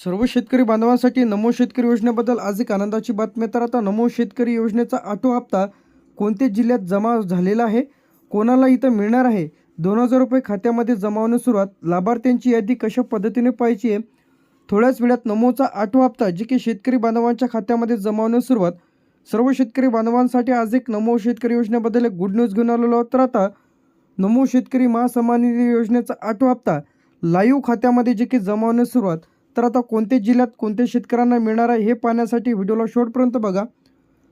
सर्व शेतकरी बांधवांसाठी नमो शेतकरी योजनेबद्दल आज एक आनंदाची बातमी तर आता नमो शेतकरी योजनेचा आठो हप्ता कोणत्या जिल्ह्यात जमा झालेला आहे? कोणाला इथं मिळणार आहे? दोन हजार रुपये खात्यामध्ये जमा होण्यास सुरुवात. लाभार्थ्यांची यादी कशा पद्धतीने पाहिजे आहे? थोड्याच वेळात नमोचा आठवा हप्ता जे की शेतकरी बांधवांच्या खात्यामध्ये जमा होण्यास सुरुवात. सर्व शेतकरी बांधवांसाठी आज एक नमो शेतकरी योजनेबद्दल एक गुड न्यूज घेऊन आलेलो तर आता नमो शेतकरी महासन्मान निधी योजनेचा आठवा हप्ता लाईव्ह खात्यामध्ये जे की जमा होण्यास सुरुवात. तर आता कोणत्या जिल्ह्यात कोणत्या शेतकऱ्यांना मिळणार आहे हे पाहण्यासाठी व्हिडिओला शेवटपर्यंत बघा.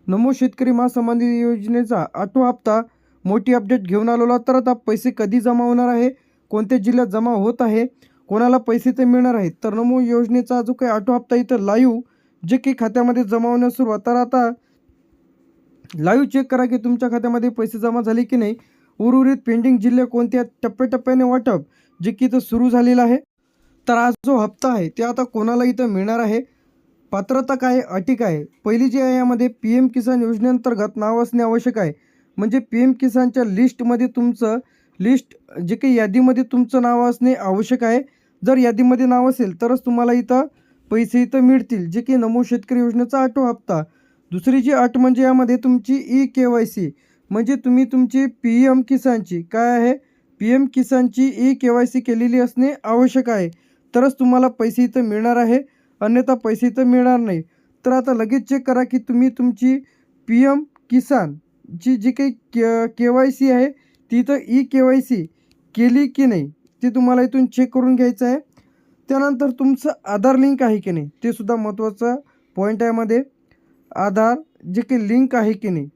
नमो शेतकरी महासन्मान योजनेचा आठवा हप्ता मोठी अपडेट घेऊन आलेलो तर आता पैसे कधी जमा होणार आहे? कोणत्या जिल्ह्यात जमा होत आहे? कोणाला पैसे ते मिळणार आहेत? तर नमो योजनेचा जो काही आठवा हप्ता इथं लाईव्ह जे की खात्यामध्ये जमा होण्यास सुरुवात. तर आता लाईव्ह चेक करा की तुमच्या खात्यामध्ये पैसे जमा झाले की नाही. उर्वरित पेंडिंग जिल्हे कोणत्या टप्प्याटप्प्याने वाटप जे की इथं सुरू झालेलं आहे. तर आज जो हप्ता आहे ते आता कोणाला इथं मिळणार आहे? पात्रता काय अटी काय? पहिली जी आहे यामध्ये पी एम किसान योजनेअंतर्गत नाव असणे आवश्यक आहे. म्हणजे पी एम किसानच्या लिस्टमध्ये तुमचं लिस्ट जे काही यादीमध्ये तुमचं नाव असणे आवश्यक आहे. जर यादीमध्ये नाव असेल तरच तुम्हाला इथं पैसे इथं मिळतील. जे की नमो शेतकरी योजनेचा आठवा हप्ता. दुसरी जी अट म्हणजे यामध्ये तुमची ई के वाय सी. म्हणजे तुम्ही तुमची पी एम किसानची काय आहे? पी एम किसानची ई के वाय सी केलेली असणे आवश्यक आहे. तरच तुम्हाला पैसे इथं मिळणार आहे अन्यथा पैसे इथं मिळणार नाही. तर आता लगेच चेक करा की तुम्ही तुमची पी एम किसानची जी काही के के वाय सी आहे ती इथं ई के वाय सी केली की नाही ते तुम्हाला इथून चेक करून घ्यायचं आहे. त्यानंतर तुमचं आधार लिंक आहे की नाही ते सुद्धा महत्त्वाचं पॉईंट आहे मध्ये. आधार जे काही लिंक आहे की नाही.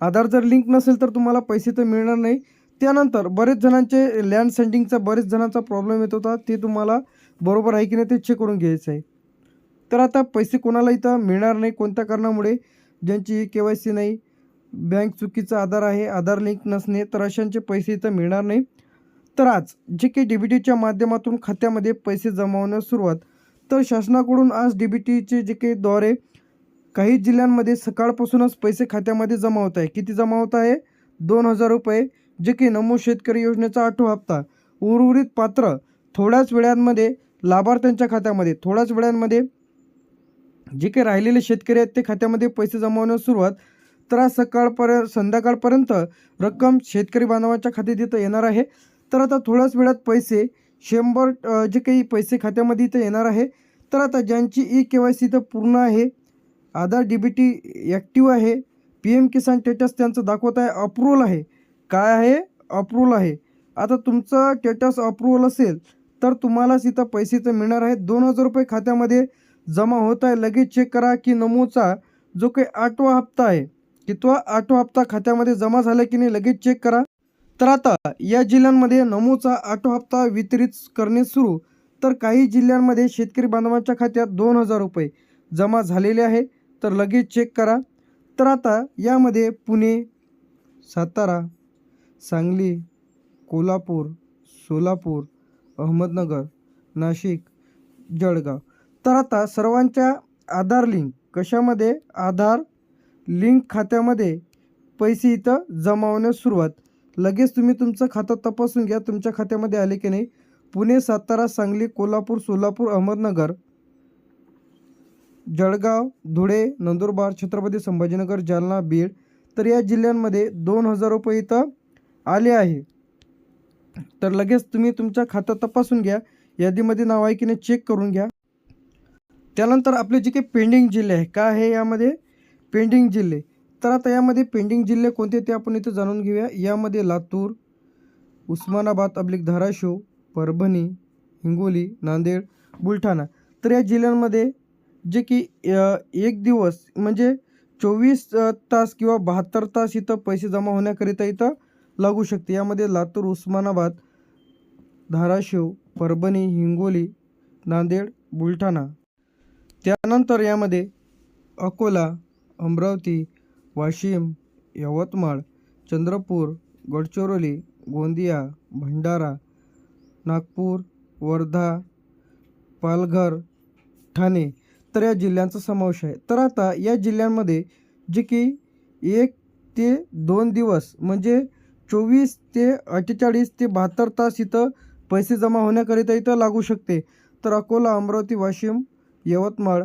आधार जर लिंक नसेल तर तुम्हाला पैसे तर मिळणार नाही. त्यानंतर बरेच जणांचे लँड सेंडिंगचा बरेच जणांचा प्रॉब्लेम येत होता. ते तुम्हाला बरोबर आहे की नाही ते चेक करून घ्यायचं आहे तर आता पैसे कोणाला इथं मिळणार नाही कोणत्या कारणामुळे? ज्यांची के वाय सी नाही बँक चुकीचा आधार आहे आधार लिंक नसणे तर अशांचे पैसे इथं मिळणार नाही. तर आज जे काही डी बी टीच्या माध्यमातून खात्यामध्ये पैसे जमावण्यास सुरुवात तर शासनाकडून आज डी बी टीचे जे काही द्वारे काही जिल्ह्यांमध्ये सकाळपासूनच पैसे खात्यामध्ये जमा होत आहे. किती जमा होत आहे? दोन हजार रुपये. जे की नमो शेतकरी योजनेचा आठवा हप्ता. उर्वरित पात्र थोड्याच वेळांमध्ये लाभार्थ्यांच्या खात्यामध्ये थोड्याच वेळांमध्ये जे काही राहिलेले शेतकरी आहेत ते खात्यामध्ये पैसे जमावण्यास सुरुवात. तर आज सकाळपर्यंत संध्याकाळपर्यंत रक्कम शेतकरी बांधवांच्या खात्यात इथं येणार आहे. तर आता थोड्याच वेळात पैसे शंभर जे काही पैसे खात्यामध्ये इथं येणार आहे. तर आता ज्यांची ई के वाय सी इथं पूर्ण आहे Aadhaar D B T active आहे पी एम किसान स्टेटस त्यांचं दाखवत आहे अप्रूव्हल आहे. काय आहे? अप्रूव्हल आहे. आता तुमचा स्टेटस अप्रूव्हल असेल तर तुम्हालाच इथं पैसे तर मिळणार आहेत दोन हजार रुपये खात्यामध्ये जमा होत आहे. लगेच चेक करा की नमोचा जो काही आठवा हप्ता आहे की तो आठवा हप्ता खात्यामध्ये जमा झाला की नाही लगेच चेक करा. तर आता या जिल्ह्यांमध्ये नमोचा आठवा हप्ता वितरित करणे सुरू. तर काही जिल्ह्यांमध्ये शेतकरी बांधवांच्या खात्यात दोन हजार रुपये जमा झालेले आहे तर लगेच चेक करा. तर आता यामध्ये पुणे सातारा सांगली कोल्हापूर सोलापूर अहमदनगर नाशिक जळगाव. तर आता सर्वांच्या आधार लिंक. कशामध्ये? आधार लिंक खात्यामध्ये पैसे इथं जमा होण्यास सुरुवात. लगेच तुम्ही तुमचं खातं तपासून घ्या तुमच्या खात्यामध्ये आले की नाही. पुणे सातारा सांगली कोल्हापूर सोलापूर अहमदनगर जळगाव धुळे नंदुरबार छत्रपती संभाजीनगर जालना बीड. तर या जिल्ह्यांमध्ये दोन हजार रुपये इथं आले आहे. तर लगेच तुम्ही तुमच्या खातं तपासून घ्या. यादीमध्ये नाव आहे की नाही चेक करून घ्या. त्यानंतर आपले जे काही पेंडिंग जिल्हे आहे काय आहे यामध्ये? पेंडिंग जिल्हे. तर आता यामध्ये पेंडिंग जिल्हे कोणते ते आपण इथं जाणून घेऊया. यामध्ये लातूर उस्मानाबाद अब्लिक धाराशिव परभणी हिंगोली नांदेड बुलढाणा. तर या जिल्ह्यांमध्ये जे की एक दिवस म्हणजे चोवीस तास किंवा बहात्तर तास इथं पैसे जमा होण्याकरिता इथं लागू शकते. यामध्ये लातूर उस्मानाबाद धाराशिव परभणी हिंगोली नांदेड बुलढाणा. त्यानंतर यामध्ये अकोला अमरावती वाशिम यवतमाळ चंद्रपूर गडचिरोली गोंदिया भंडारा नागपूर वर्धा पालघर ठाणे. तर या जिल्ह्यांचा समावेश आहे. तर आता या जिल्ह्यांमध्ये जे की एक ते दोन दिवस म्हणजे चोवीस ते अठ्ठेचाळीस ते बहात्तर तास इथं पैसे जमा होण्याकरिता इथं लागू शकते. तर अकोला अमरावती वाशिम यवतमाळ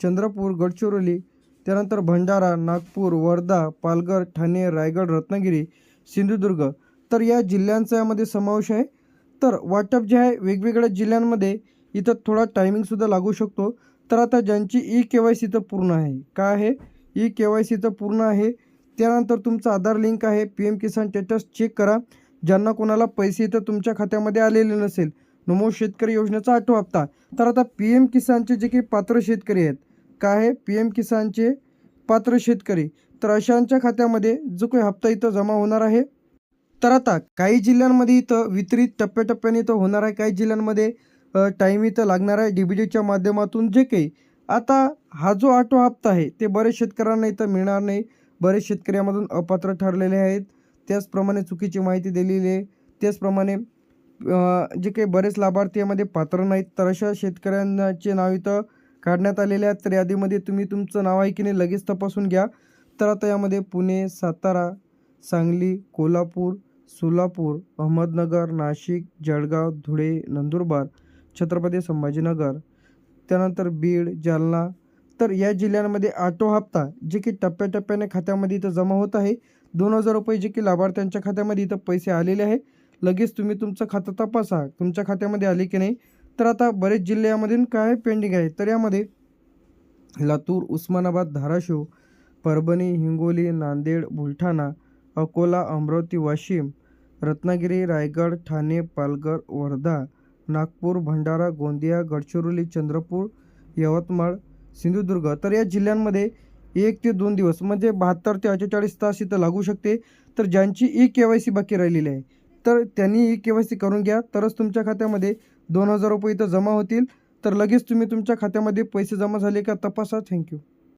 चंद्रपूर गडचिरोली त्यानंतर भंडारा नागपूर वर्धा पालघर ठाणे रायगड रत्नागिरी सिंधुदुर्ग. तर या जिल्ह्यांचा यामध्ये समावेश आहे. तर वाटप जे आहे वेगवेगळ्या जिल्ह्यांमध्ये इथं थोडा टायमिंगसुद्धा लागू शकतो. तर आता ज्यांची ई के वाय सी इथं पूर्ण आहे काय आहे? ई के वाय सी इथं पूर्ण आहे. त्यानंतर तुमचं आधार लिंक आहे. P M Kisan status check करा. ज्यांना कोणाला पैसे इथं तुमच्या खात्यामध्ये आलेले नसेल नमो शेतकरी योजनेचा आठवा हप्ता. तर आता पी एम किसानचे जे काही पात्र शेतकरी आहेत काय आहे? पी एम किसानचे पात्र शेतकरी. तर अशांच्या खात्यामध्ये जो काही हप्ता इथं जमा होणार आहे. तर आता काही जिल्ह्यांमध्ये इथं वितरित टप्प्याटप्प्याने इथं होणार आहे. काही जिल्ह्यांमध्ये टाईम इथं लागणार आहे. डी बी डीच्या माध्यमातून जे काही. आता हा जो आठवा हप्ता आहे ते बरेच शेतकऱ्यांना इथं मिळणार नाही. बरेच शेतकऱ्यामधून अपात्र ठरलेले आहेत. त्याचप्रमाणे चुकीची माहिती दिलेली आहे. त्याचप्रमाणे जे काही बरेच लाभार्थी यामध्ये पात्र नाहीत तर अशा शेतकऱ्यांचे नाव इथं काढण्यात आलेले आहेत. तर यादीमध्ये तुम्ही तुमचं नाव आहे की नाही लगेच तपासून घ्या. तर आता यामध्ये पुणे सातारा सांगली कोल्हापूर सोलापूर अहमदनगर नाशिक जळगाव धुळे नंदुरबार छत्रपती संभाजीनगर त्यानंतर बीड जालना तर या जिल्ह्यांमध्ये आटो हप्ता जे की टप्प्याटप्प्याने खात्यामध्ये इथं जमा होत आहे. दोन हजार रुपये जे की लाभार्थ्यांच्या खात्यामध्ये इथं पैसे आलेले आहे. लगेच तुम्ही तुमचं खातं तपासा तुमच्या खात्यामध्ये आले की नाही. तर आता बरेच जिल्ह्यामधून काय पेंडिंग आहे? तर यामध्ये लातूर उस्मानाबाद धाराशिव परभणी हिंगोली नांदेड बुलढाणा अकोला अमरावती वाशिम रत्नागिरी रायगड ठाणे पालघर वर्धा नागपूर भंडारा गोंदिया गडचिरोली चंद्रपूर यवतमाळ सिंधुदुर्ग. तर या जिल्ह्यांमध्ये एक ते दोन दिवस म्हणजे बहात्तर ते अठ्ठेचाळीस तास इथं लागू शकते. तर ज्यांची ई के वाय सी बाकी राहिलेली आहे तर त्यांनी ई के वाय सी करून घ्या. तरच तुमच्या खात्यामध्ये दोन हजार रुपये इथं जमा होतील. तर लगेच तुम्ही तुमच्या खात्यामध्ये पैसे जमा झाले का तपासा. थँक्यू.